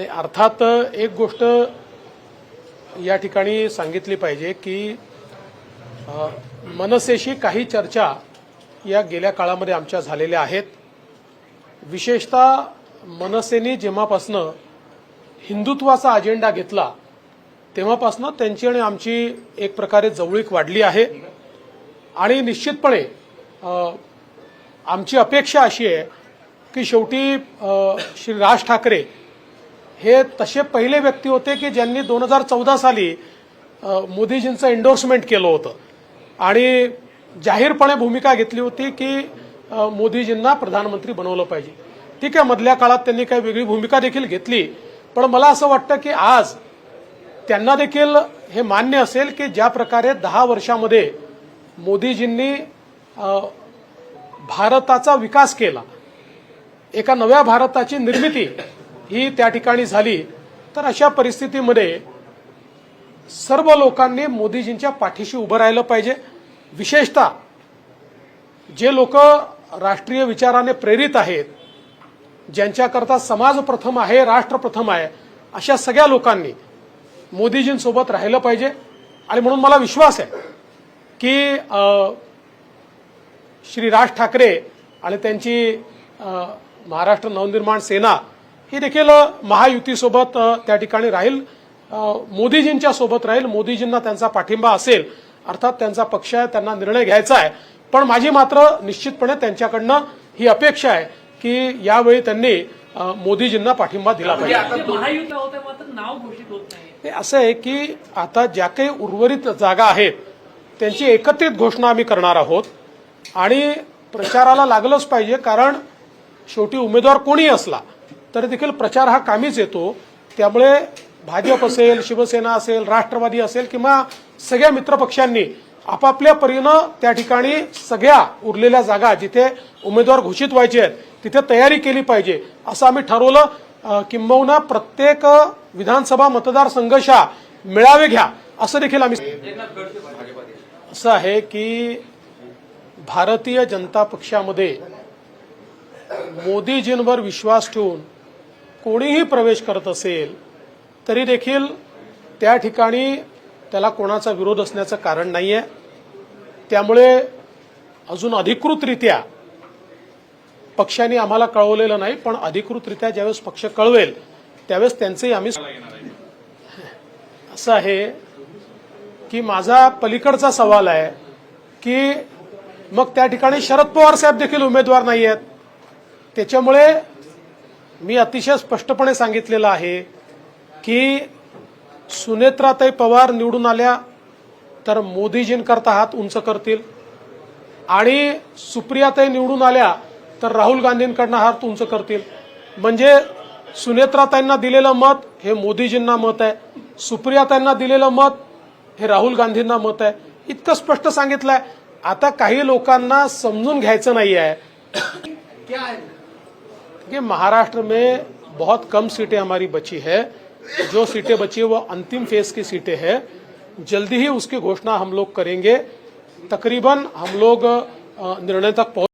नाही अर्थात एक गोष्ट या ठिकाणी सांगितली पाहिजे की मनसेशी काही चर्चा या गेल्या काळामध्ये आमच्या झालेल्या आहेत. विशेषतः मनसेने जेव्हापासनं हिंदुत्वाचा अजेंडा घेतला तेव्हापासनं त्यांची आणि आमची एक प्रकारे जवळीक वाढली आहे. आणि निश्चितपणे आमची अपेक्षा अशी आहे की शेवटी श्री राज ठाकरे हे तसे पहिले व्यक्ती होते की ज्यांनी दोन हजार चौदा साली मोदीजींचं एन्डोर्समेंट केलं होतं. आणि जाहीरपणे भूमिका घेतली होती की मोदीजींना प्रधानमंत्री बनवलं पाहिजे. ठीक आहे मधल्या काळात त्यांनी काही वेगळी भूमिका देखील घेतली पण मला असं वाटतं की आज त्यांना देखील हे मान्य असेल की ज्या प्रकारे दहा वर्षामध्ये मोदीजींनी भारताचा विकास केला. एका नव्या भारताची निर्मिती ही त्या ठिकाणी झाली तर अशा परिस्थितीमध्ये सर्व लोकांनी मोदीजींच्या पाठीशी उभं राहिलं पाहिजे. विशेषतः जे लोक राष्ट्रीय विचाराने प्रेरित आहेत ज्यांच्याकरता समाज प्रथम आहे राष्ट्र प्रथम आहे अशा सगळ्या लोकांनी मोदीजींसोबत राहिलं पाहिजे. आणि म्हणून मला विश्वास आहे की श्री राज ठाकरे आणि त्यांची महाराष्ट्र नवनिर्माण सेना ही देखील महायुतीसोबत त्या ठिकाणी राहील. मोदीजींच्या सोबत राहील. मोदीजींना त्यांचा पाठिंबा असेल अर्थात त्यांचा पक्ष आहे त्यांना निर्णय घ्यायचा आहे. पण माझी मात्र निश्चितपणे त्यांच्याकडनं ही अपेक्षा आहे की यावेळी त्यांनी मोदीजींना पाठिंबा दिला पाहिजे. जे महायुती होते मात्र नाव घोषित होत नाही. हे असं आहे की आता ज्या काही उर्वरित जागा आहेत त्यांची एकत्रित घोषणा आम्ही करणार आहोत. आणि प्रचाराला लागलंच पाहिजे कारण शेवटी उमेदवार कोणी असला तरी देखील प्रचार हा कामीच येतो. त्यामुळे भाजप असेल शिवसेना असेल राष्ट्रवादी असेल किंवा सगळ्या मित्रपक्षांनी आपापल्या परीनं त्या ठिकाणी सगळ्या उरलेल्या जागा जिथे उमेदवार घोषित व्हायचे आहेत तिथे तयारी केली पाहिजे असं आम्ही ठरवलं. किंबहुना प्रत्येक विधानसभा मतदारसंघशा मेळावे घ्या असं देखील आम्ही असं आहे की भारतीय जनता पक्षामध्ये मोदीजींवर विश्वास ठेवून कोणीही प्रवेश करत असेल तरी देखील त्या ठिकाणी त्याला कोणाचा विरोध असण्याचं कारण नाही आहे त्यामुळे अजून अधिकृतरित्या पक्षाने आम्हाला कळवलेलं नाही पण अधिकृतरित्या ज्यावेळेस पक्ष कळवेल त्यावेळेस त्यांचेही आम्ही असं आहे की माझा पलीकडचा सवाल आहे की मग त्या ठिकाणी शरद पवार साहेब देखील उमेदवार नाही आहेत त्याच्यामुळे मी अतिशय स्पष्टपणे सांगितलेलं आहे की सुनेत्राताई पवार निवडून आल्या तर मोदीजींकरता हात उंच करतील आणि सुप्रियाताई निवडून आल्या तर राहुल गांधींकडनं हात उंच करतील. म्हणजे सुनेत्राताईंना दिलेलं मत हे मोदीजींना मत आहे. सुप्रियाताईंना दिलेलं मत हे राहुल गांधींना मत आहे. इतकं स्पष्ट सांगितलंय. आता काही लोकांना समजून घ्यायचं नाही आहे? कि महाराष्ट्र में बहुत कम सीटें हमारी बची है। जो सीटें बची है वो अंतिम फ़ेज़ की सीटें हैं। जल्दी ही उसकी घोषणा हम लोग करेंगे। तकरीबन हम लोग निर्णय तक पहुँच